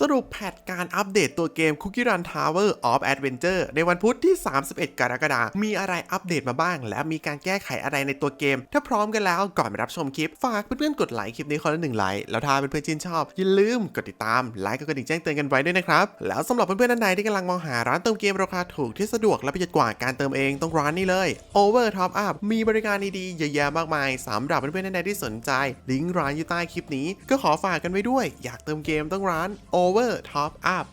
สรุปแพทการอัปเดตตัวเกม Cookie Run Tower of Adventure ในวันพุธที่ 31 กรกฎาคม มีอะไรอัปเดตมาบ้าง และมีการแก้ไขอะไรในตัวเกม ถ้าพร้อมกันแล้วก่อนไปรับชมคลิป ฝากเพื่อนๆกดไลค์คลิปนี้คนละหนึ่งไลค์แล้วถ้าเพื่อนๆชื่นชอบ อย่าลืมกดติดตามไลค์กดกระดิ่งแจ้งเตือนกันไว้ด้วยนะครับ แล้วสำหรับเพื่อนๆท่านใดที่กำลังมองหาร้านเติมเกมราคาถูกที่สะดวกและประหยัดกว่าการเติมเองต้องร้านนี้เลย Over Top Up มีบริการดีๆเยอะแยะมากมายสำหรับเพื่อนๆท่านใดที่สนใจ ลิงก์ร้านอยู่ใต้คลิปนี้ ก็ขอฝากกันไว้ด้วย อยากเติมเกมต้องร้าน o Over Top Up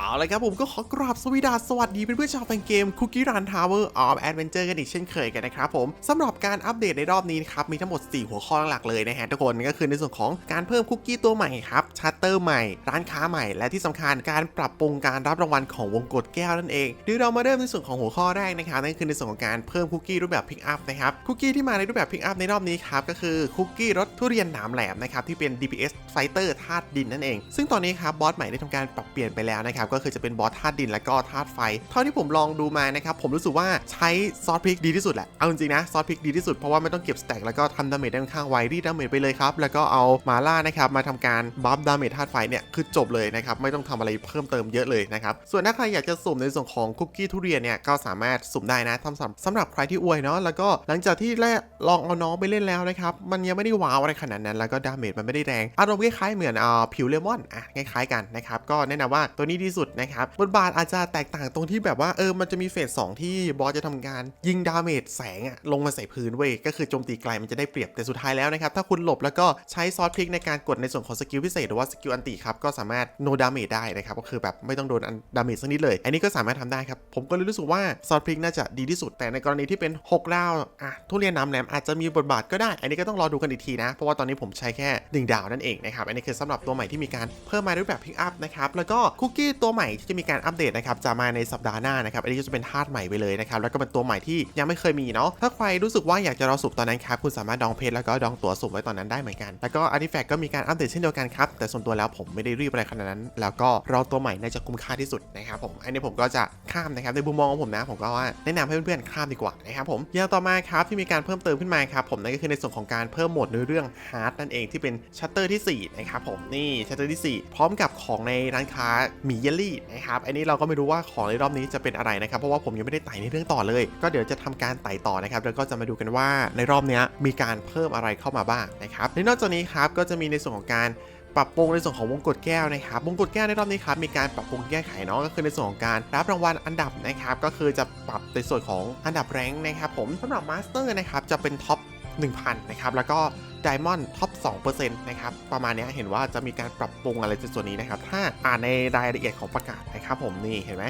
เอาละครับผมก็ขอกราบสวีดาสวัสดีเพื่อนๆชาวแฟนเกม Cookie Run Tower of Adventure กันอีกเช่นเคยกันนะครับผมสำหรับการอัปเดตในรอบนี้นะครับ มีทั้งหมด 4 หัวข้อหลักเลยนะฮะทุกคนก็คือในส่วนของการเพิ่มคุกกี้ตัวใหม่ครับชัตเตอร์ใหม่ ร้านค้าใหม่ และที่สำคัญการปรับปรุงการรับรางวัลของวงกดแก้วนั่นเองเดี๋ยวเรามาเริ่มในส่วนของหัวข้อแรกนะครับนั่นคือในส่วนของการเพิ่มคุกกี้รูปแบบพิกอัพนะครับคุกกี้ที่มาในรูปแบบพิกอัพในรอบนี้ครับก็คือคุกกี้รสทุเรียนหนามแหลมนะครับที่เป็น DPS Fighter ธาตุดินนั่นเอง ซึ่งตอนนี้ครับบอสใหม่ได้ทำการปรับเปลี่ยนไปแล้วนะครับก็คือจะเป็นบอสธาตุดินและก็ธาตุไฟ เท่าที่ผมลองดูมานะครับผมรู้สึกว่าใช้ซอสพริกดีที่สุดแหละเอาจริงนะซอสพริกดีที่สุดเพราะว่าไม่ต้องเก็บสแต็กแล้วก็ทำดาเมจได้ค่อนข้างไวรีดดาเมจไปเลยครับแล้วก็เอามาล่านะครับมาทำการบัฟดาเมจธาตุไฟเนี่ยคือจบเลยนะครับไม่ต้องทำอะไรเพิ่มเติมเยอะเลยนะครับส่วนถ้าใครอยากจะสุ่มในส่วนของคุกกี้ทุเรียนเนี่ยก็สามารถสุ่มได้นะทำสำสำหรับใครที่อวยเนาะแล้วก็หลังจากที่แรกลองเอาน้องไปเล่นแล้วนะครับมันยังไม่ได้ว้าวอะไรขนาดนั้น แล้วก็ดาเมจมันไม่ได้แรงอารมณ์คล้ายๆเหมือนอ่าผิวเลมอนอะคล้ายๆกันนะครับก็แนะนำว่าตัวนี้ดีสุดนะครับบทบาทอาจจะแตกต่างตรงที่แบบว่าเออมันจะมีเฟสสองที่บอสจะทำการยิงดาเมจแสงอะลงมาใส่พื้นเว้ยก็คือโจมตีไกลมันจะได้เปรียบแต่สุดท้ายแล้วนะครับถ้าคุณหลบแล้วก็ใช้ซอสพลิกในการกดในส่วนของสกิลพิเศษหรือว่าสกิลอันติครับก็สามารถโนดาเมจได้นะครับก็คือแบบไม่ต้องโดนดาเมจสักนิดเลย อันนี้ก็สามารถทำได้ครับผมก็เลยรู้สึกว่าซอสพลิกน่าจะดีที่สุด แต่ในกรณีที่เป็น6ดาวอะทุเรียนน้ำแหลมอาจจะมีบทบาทก็ได้ อันนี้ก็ต้องรอดูกันอีกทีนะ เพราะว่าตอนนี้ผมใช้แค่หนึ่งดาวนั่นเองนะครับอันนี้คือสำหรับตัวใหม่ที่มีการเพิ่มมาในรูปแบบพิกอัพนะครับแล้วก็คุกกี้ตัวใหม่ที่จะมีการอัปเดตนะครับจะมาในสัปดาห์หน้านะครับอันนี้ก็จะเป็นธาตุใหม่ไปเลยนะครับแล้วก็เป็นตัวใหม่ที่ยังไม่เคยมีเนาะถ้าใครรู้สึกว่าอยากจะรอสุ่มตอนนั้นครับคุณสามารถดองเพจแล้วก็ดองตั๋วสุ่มไว้ตอนนั้นได้เหมือนกัน แล้วก็อาร์ติแฟกก็มีการอัปเดตเช่นเดียวกันครับแต่ส่วนตัวแล้วผมไม่ได้รีบอะไรขนาดนั้น แล้วก็รอตัวใหม่น่าจะคุ้มค่าที่สุดนะครับผมอันนี้ผมก็จะข้ามนะครับในมุมมองของผมนะผมก็ว่าแนะนำให้เพื่อนๆข้ามดีกว่านะครับผมอย่างต่อมาครับที่มีการเพิ่มเติมขึ้นมาครับผมนั่นก็คือในส่วนของการเพิ่มโหมดเนื้อเรื่องฮาร์ดนั่นเองที่เป็นชัตเตอร์ที่4นะครับผมนี่ชัตเตอร์ที่ 4 พร้อมกับของในร้านค้าหมีเยลลี่นะครับอันนี้เราก็ไม่รู้ว่าของในรอบนี้จะเป็นอะไรนะครับเพราะว่าผมยังไม่ได้ไต่ในเรื่องต่อเลย ก็เดี๋ยวจะทำการไต่ต่อนะครับแล้วก็จะมาดูกันว่าในรอบนี้มีการเพิ่มอะไรเข้ามาบ้างนะครับในนอกจากนี้ครับก็จะมีในส่วนของการปรับปรุงในส่วนของวงกดแก้วนะครับวงกดแก้วในรอบนี้ครับมีการปรับปรุงแก้ไขเนาะก็คือในส่วนของการรับรางวัลอันดับนะครับก็คือจะปรับในส่วนของอันดับแรงนะครับผมสำหรับมาสเตอร์นะครับจะเป็นท็อป 1,000 นะครับ แล้วก็ไดมอนด์ท็อป2%นะครับ ประมาณนี้เห็นว่าจะมีการปรับปรุงอะไรในส่วนนี้นะครับ ถ้าอ่านในรายละเอียดของประกาศนะครับผมนี่เห็นไหม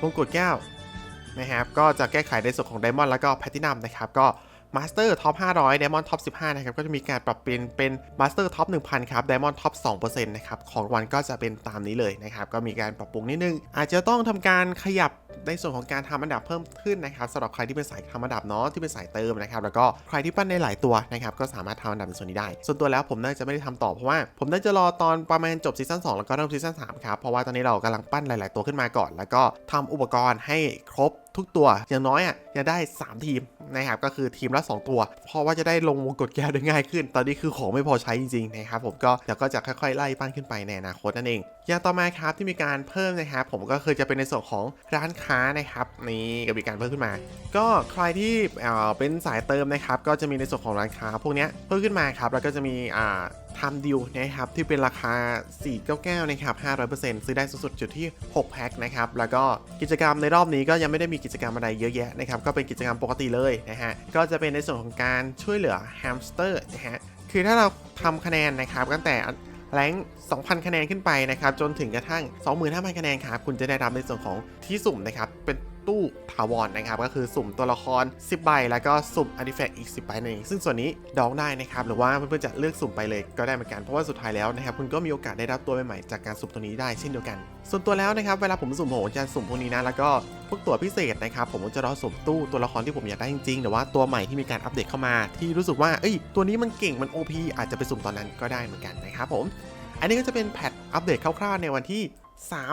วงกุฎแก้วนะครับ ก็จะแก้ไขในส่วนของ Diamond แล้วก็แพทินัมนะครับ ก็ มาสเตอร์ท็อป500 Diamond ท็อป15 นะครับ ก็จะมีการปรับเปลี่ยนเป็นมาสเตอร์ท็อป1,000 ครับ Diamond ท็อป2%นะครับ ของวันก็จะเป็นตามนี้เลยนะครับ ก็มีการปรับปรุงนิดนึง อาจจะต้องทำการขยับในส่วนของการทำอันดับเพิ่มขึ้นนะครับสำหรับใครที่เป็นสายทำอันดับเนาะที่เป็นสายเติมนะครับแล้วก็ใครที่ปั้นได้หลายตัวนะครับก็สามารถทำอันดับในส่วนนี้ได้ ส่วนตัวแล้วผมน่าจะไม่ได้ทำต่อเพราะว่าผมน่าจะรอตอนประมาณจบซีซั่น2แล้วก็เริ่มซีซั่น3ครับเพราะว่าตอนนี้เรากำลังปั้นหลาย ๆ ตัวขึ้นมาก่อน แล้วก็ทำอุปกรณ์ให้ครบ ทุกตัวอย่างน้อยอะจะได้ 3 ทีมนะครับก็คือทีมละ 2 ตัว เพราะว่าจะได้ลงวงกดแก้วได้ง่ายขึ้น ตอนนี้คือของไม่พอใช้จริงๆนะครับผมก็เดี๋ยวก็จะค่อยๆไล่ปั้นขึ้นไปในอนาคตนั่นเองอย่างต่อมาครับที่มีการเพิ่มนะครับผมก็คือจะเป็นในส่วนของร้านค้านะครับนี่ก็มีการเพิ่มขึ้นมา ก็ใครที่เอ่อเป็นสายเติมนะครับก็จะมีในส่วนของร้านค้าพวกนี้เพิ่มขึ้นมาครับแล้วก็จะมีอ่า ทำดิวนะครับที่เป็นราคา 499นะครับ500%ซื้อได้สูงสุดจุดที่ 6 แพ็คนะครับแล้วก็กิจกรรมในรอบนี้ก็ยังไม่ได้มีกิจกรรมอะไรเยอะแยะนะครับก็เป็นกิจกรรมปกติเลยนะฮะก็จะเป็นในส่วนของการช่วยเหลือแฮมสเตอร์นะฮะคือถ้าเราทำคะแนนนะครับตั้งแต่แรง2,000 คะแนนขึ้นไปนะครับจนถึงกระทั่ง 25,000 คะแนนครับคุณจะได้รับในส่วนของที่สุ่มนะครับเป็น ตู้ถาวรนะครับก็คือสุ่มตัวละคร 10 ใบ แล้วก็สุ่มอาร์ติแฟกต์อีก 10 ใบนั่นเองซึ่งส่วนนี้ดองได้นะครับหรือว่าเพื่อนๆจะเลือกสุ่มไปเลยก็ได้เหมือนกันเพราะว่าสุดท้ายแล้วนะครับคุณก็มีโอกาสได้รับตัวใหม่ๆจากการสุ่มตัวนี้ได้เช่นเดียวกัน ส่วนตัวแล้วนะครับเวลาผมสุ่มผมจะสุ่มพวกนี้นะแล้วก็พวกตัวพิเศษนะครับผมจะรอสุ่มตู้ตัวละครที่ผมอยากได้จริงๆแต่ว่าตัวใหม่ที่มีการอัปเดตเข้ามา ที่รู้สึกว่าเอ้ยตัวนี้มันเก่งมัน OP อาจจะไปสุ่มตอนนั้นก็ได้เหมือนกันนะครับผมอันนี้ก็จะเป็นแพทอัปเดตคร่าวๆในวันที่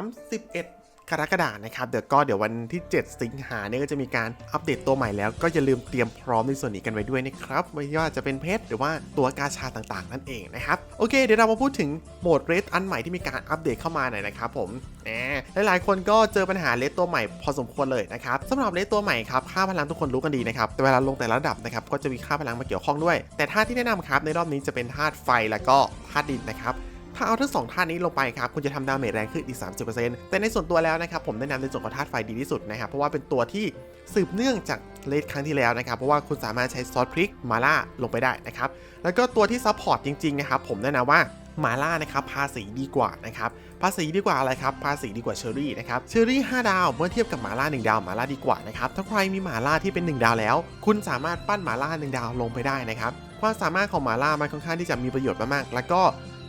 31 กรกฎานะครับเดี๋ยวก็เดี๋ยววันที่ 7 สิงหาเนี่ยก็จะมีการอัปเดตตัวใหม่แล้ว ก็อย่าลืมเตรียมพร้อมในส่วนนี้กันไว้ด้วยนะครับไม่ว่าจะเป็นเพชรหรือว่าตัวกาชาต่างๆ นั่นเองนะครับโอเค เดี๋ยวเรามาพูดถึงโหมดเรดอันใหม่ที่มีการอัปเดตเข้ามาหน่อยนะครับผมแหมหลายๆคนก็เจอปัญหาเลดตัวใหม่พอสมควรเลยนะครับสำหรับเลดตัวใหม่ครับค่าพลังทุกคนรู้กันดีนะครับแต่เวลาลงแต่ละระดับนะครับก็จะมีค่าพลังมาเกี่ยวข้องด้วย แต่ธาตุที่แนะนำครับในรอบนี้จะเป็นธาตุไฟแล้วก็ธาตุดินนะครับ ถ้าเอาทั้งสองธาตุนี้ลงไปครับคุณจะทำดาเมจแรงขึ้นอีก 30%แต่ในส่วนตัวแล้วนะครับผมแนะนำในส่วนของธาตุไฟดีที่สุดนะครับเพราะว่าเป็นตัวที่สืบเนื่องจากเลดครั้งที่แล้วนะครับเพราะว่าคุณสามารถใช้ซอสพริกมาล่าลงไปได้นะครับแล้วก็ตัวที่ซัพพอร์ตจริงๆนะครับผมแนะนำว่ามาล่านะครับภาษีดีกว่านะครับภาษีดีกว่าอะไรครับภาษีดีกว่าเชอรี่นะครับเชอรี่ 5 ดาวเมื่อเทียบกับมาล่า 1 ดาวมาล่าดีกว่านะครับถ้าใครมีมาล่าที่เป็น 1 ดาวแล้ว คุณสามารถปั้นมาล่า 1 ดาวลงไปได้นะครับความสามารถของหมาล่ามันค่อนข้างที่จะมีประโยชน์มากๆแล้วก็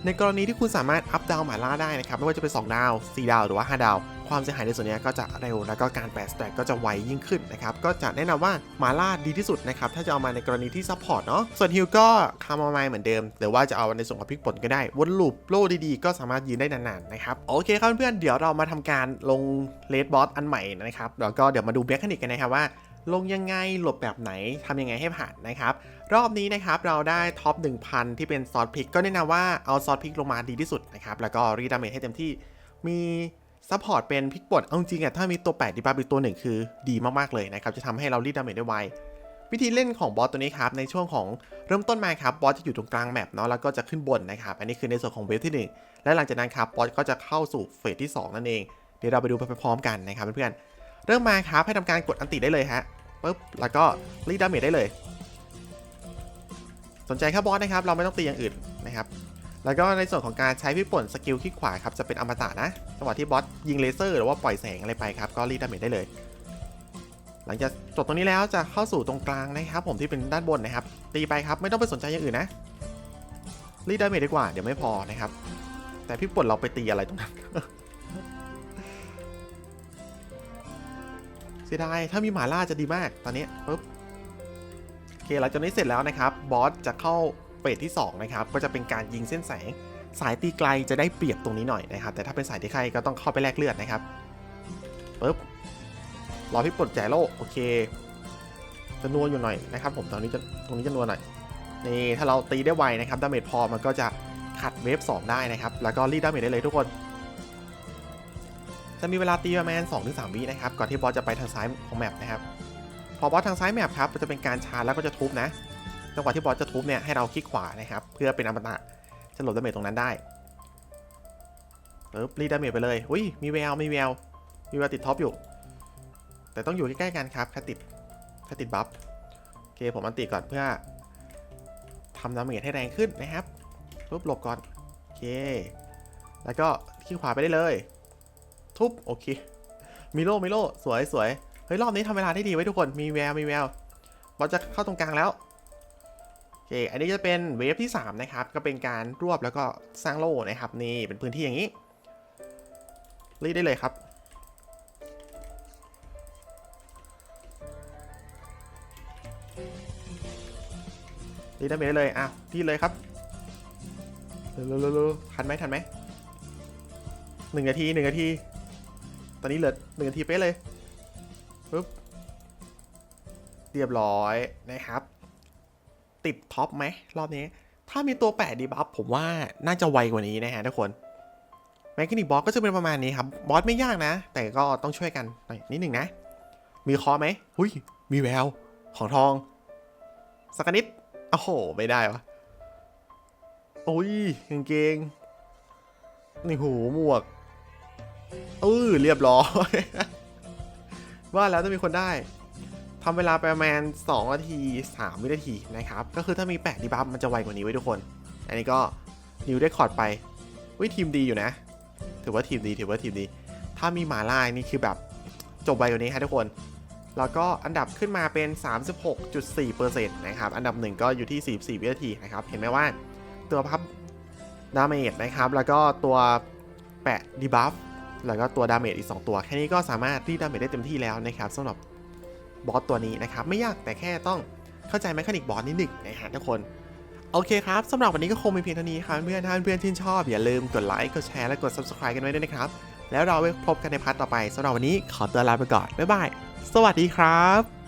ในกรณีที่คุณสามารถอัพดาวหมาล่าได้นะครับไม่ว่าจะเป็น 2 ดาว 4 ดาวหรือว่า 5 ดาว ความเสียหายในส่วนนี้ก็จะเร็วแล้วก็การแปะสแต็กก็จะไวยิ่งขึ้นนะครับ ก็จะแนะนำว่าหมาล่าดีที่สุดนะครับ ถ้าจะเอามาในกรณีที่ซัพพอร์ตเนาะส่วนฮิลก็คาร์มไมเหมือนเดิม หรือว่าจะเอาในส่วนของพริกป่นก็ได้วนลูปโล่ดีๆ ก็สามารถยืนได้นานๆนะครับโอเคครับเพื่อนๆเดี๋ยวเรามาทำการลงเลดบอสอันใหม่นะครับแล้วก็เดี๋ยวมาดูเบคานิกกันนะครับว่า ลงยังไงหลบแบบไหนทำยังไงให้ผ่านนะครับ รอบนี้นะครับเราได้ท็อป 1000 ที่เป็นซอสพริก ก็แนะนำว่าเอาซอสพริกลงมาดีที่สุดนะครับแล้วก็รีดาเมจให้เต็มที่มีซัพพอร์ตเป็นพริกป่นเอาจริงๆอะถ้ามีตัว 8 ดีบัฟอีกตัวหนึ่งคือดีมากๆเลยนะครับจะทำให้เรารีดาเมจได้ไววิธีเล่นของบอสตัวนี้ครับในช่วงของเริ่มต้นมาครับบอสจะอยู่ตรงกลางแมปเนาะแล้วก็จะขึ้นบนนะครับอันนี้คือในส่วนของเวฟที่หนึ่งและหลังจากนั้นครับบอสก็จะเข้าสู่เฟสที่สองนั่นเองเดี๋ยวเราไปดูไปพร้อมกันนะครับเพื่อนๆ เริ่มมาครับให้ทำการกดอันติได้เลยฮะปุ๊บแล้วก็รีดดาเมจได้เลย สนใจแค่บอสนะครับ เราไม่ต้องตีอย่างอื่นนะครับ แล้วก็ในส่วนของการใช้พี่ป่นสกิลคลิกขวาครับจะเป็นอมตะนะจังหวะที่บอสยิงเลเซอร์หรือว่าปล่อยแสงอะไรไปครับก็รีดดาเมจได้เลยหลังจากจบตรงนี้แล้วจะเข้าสู่ตรงกลางนะครับ ผมที่เป็นด้านบนนะครับ ตีไปครับไม่ต้องไปสนใจอย่างอื่นนะรีดดาเมจดีกว่าเดี๋ยวไม่พอนะครับ แต่พี่ป่นเราไปตีอะไรตรงนั้น เสียดายถ้ามีหมาล่าจะดีมากตอนนี้ปุ๊บโอเคหลังจากนี้เสร็จแล้วนะครับบอสจะเข้าเฟสที่2นะครับก็จะเป็นการยิงเส้นแสงสายตีไกลจะได้เปรียบตรงนี้หน่อยนะครับ แต่ถ้าเป็นสายตีใกลก็ต้องเข้าไปแลกเลือดนะครับปุ๊บรอพี่ปลดแจโลโอเค จะนัวอยู่หน่อยนะครับ ผมตอนนี้จะตรงนี้จะนัวหน่อยนี่ถ้าเราตีได้ไวนะครับดาเมจพอมันก็จะขัดเวฟ2ได้นะครับ แล้วก็รีดดาเมจได้เลยทุกคน จะมีเวลาตีประมาณ2-3วินะครับ ก่อนที่บอสจะไปทางซ้ายของแมปนะครับ พอบอสทางซ้ายแมปครับจะเป็นการชาร์จแล้วก็จะทุบนะจังหวะที่บอสจะทุบเนี่ยให้เราคลิกขวานะครับ เพื่อเป็นอมตะจะหลบดาเมจตรงนั้นได้ปึ๊บรีดดาเมจไปเลย อุ้ย มีแวว มีแวว มีแววติดท็อปอยู่ แต่ต้องอยู่ใกล้ๆกันครับแค่ติดแค่ติดบัฟโอเค ผมอันติก่อนเพื่อทำดาเมจให้แรงขึ้นนะครับปุ๊บหลบก่อน โอเค แล้วก็คลิกขวาไปได้เลย ทุบโอเคมิโลมิโลสวยสวยเฮ้ยรอบนี้ทำเวลาได้ดีไว้ทุกคนมีแววมีแววบอลจะเข้าตรงกลางแล้วโอเคอันนี้จะเป็นเวฟที่3นะครับก็เป็นการรวบแล้วก็สร้างโล่นะครับนี่เป็นพื้นที่อย่างนี้รีดได้เลยครับรีดได้เลยอ้าวรีดเลยครับเร็วๆๆทันไหมทันไหมหนึ่งนาทีหนึ่งนาที ตอนนี้เหลือหนึ่งนาทีเป๊ะเลยปุ๊บเรียบร้อยนะครับ ติดท็อปไหมรอบนี้ ถ้ามีตัวแปะดีบัฟผมว่าน่าจะไวกว่านี้นะฮะทุกคนแมคคานิกบอสก็จะเป็นประมาณนี้ครับ บอสไม่ยากนะ แต่ก็ต้องช่วยกันหน่อยนิดหนึ่งนะ มีคอไหมหุยมีแวว ของทอง สักนิดโอ้โห ไม่ได้วะโอ้ยกางเกงนี่หูหมวก เออเรียบร้อย ว่าแล้วต้องมีคนได้ทำเวลาประมาณ2นาที 3 วินาทีนะครับ ก็คือถ้ามีแปะดีบัฟมันจะไวกว่านี้ไว้ทุกคน อันนี้ก็นิวได้คอร์ดไปวิทีมดีอยู่นะ ถือว่าทีมดีถือว่าทีมดี ถ้ามีหมาล่านี่คือแบบจบไวกว่านี้ฮะทุกคน แล้วก็อันดับขึ้นมาเป็น 36.4%นะครับ อันดับหนึ่งก็อยู่ที่ 44 วินาทีนะครับ เห็นไหมว่าตัวพับดาเมจนะครับ แล้วก็ตัวแปะดีบัฟ แล้วก็ตัวดาเมจอีก 2 ตัว แค่นี้ก็สามารถรีดดาเมจได้เต็มที่แล้วนะครับสำหรับบอสตัวนี้นะครับ ไม่ยากแต่แค่ต้องเข้าใจแมคานิกบอสนิดหนึ่งนะฮะทุกคน โอเคครับสำหรับวันนี้ก็คงมีเพียงเท่านี้ครับเพื่อนถ้าเพื่อนชื่นชอบ อย่าลืมกดไลค์กดแชร์และกด subscribe กันไว้ด้วยนะครับ แล้วเราไว้พบกันในพาร์ทต่อไปสำหรับวันนี้ขอตัวลาไปก่อนบ๊ายบายสวัสดีครับ